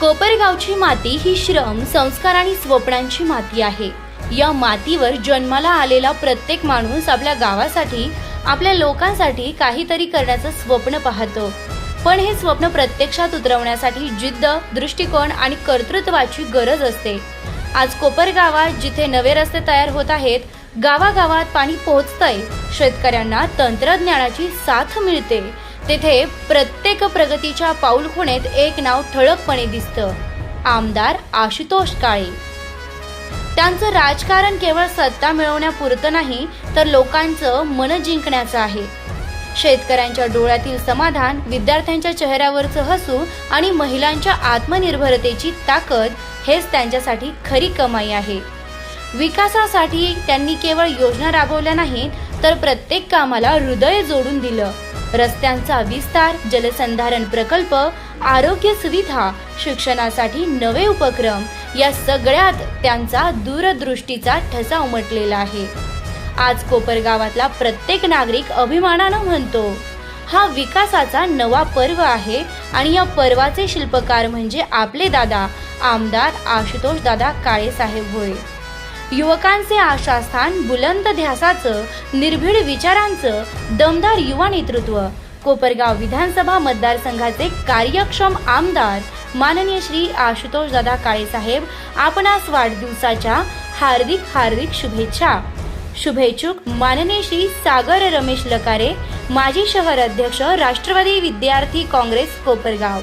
कोपरगावची माती ही श्रम संस्कार आणि स्वप्नांची माती आहे. या मातीवर जन्माला आलेला प्रत्येक माणूस आपल्या गावासाठी आपल्या लोकांसाठी काहीतरी करण्याचं स्वप्न पाहतो. पण हे स्वप्न प्रत्यक्षात उतरवण्यासाठी जिद्द दृष्टिकोन आणि कर्तृत्वाची गरज असते. आज कोपरगावात जिथे नवे रस्ते तयार होत आहेत गावागावात पाणी पोहोचतंय शेतकऱ्यांना तंत्रज्ञानाची साथ मिळते. तेथे प्रत्येक प्रगतीच्या पाऊलखुणेत एक नाव ठळकपणे दिसतं. आमदार आशुतोष काळे. त्यांचं राजकारण केवळ सत्ता मिळवण्यापुरतं नाही तर लोकांचं मन जिंकण्याचं आहे. शेतकऱ्यांच्या डोळ्यातील समाधान विद्यार्थ्यांच्या चेहऱ्यावरचं हसू आणि महिलांच्या आत्मनिर्भरतेची ताकद हेच त्यांच्यासाठी खरी कमाई आहे. विकासासाठी त्यांनी केवळ योजना राबवल्या नाहीत तर प्रत्येक कामाला हृदय जोडून दिलं. रस्त्यांचा विस्तार जलसंधारण प्रकल्प आरोग्य सुविधा शिक्षणासाठी नवे उपक्रम या सगळ्यात त्यांचा दूरदृष्टीचा ठसा उमटलेला आहे. आज कोपरगावातला प्रत्येक नागरिक अभिमानानं म्हणतो हा विकासाचा नवा पर्व आहे आणि या पर्वाचे शिल्पकार म्हणजे आपले दादा आमदार आशुतोष दादा काळे साहेब होय. युवकांचे आशास्थान बुलंद ध्यासाचं निर्भीड विचारांचं दमदार युवा नेतृत्व. कोपरगाव विधानसभा मतदारसंघाचे कार्यक्षम आमदार माननीय श्री आशुतोष दादा काळेसाहेब आपणास वाढदिवसाच्या हार्दिक हार्दिक शुभेच्छा. शुभेच्छुक माननीय श्री सागर रमेश लकारे माजी शहर अध्यक्ष राष्ट्रवादी विद्यार्थी काँग्रेस कोपरगाव.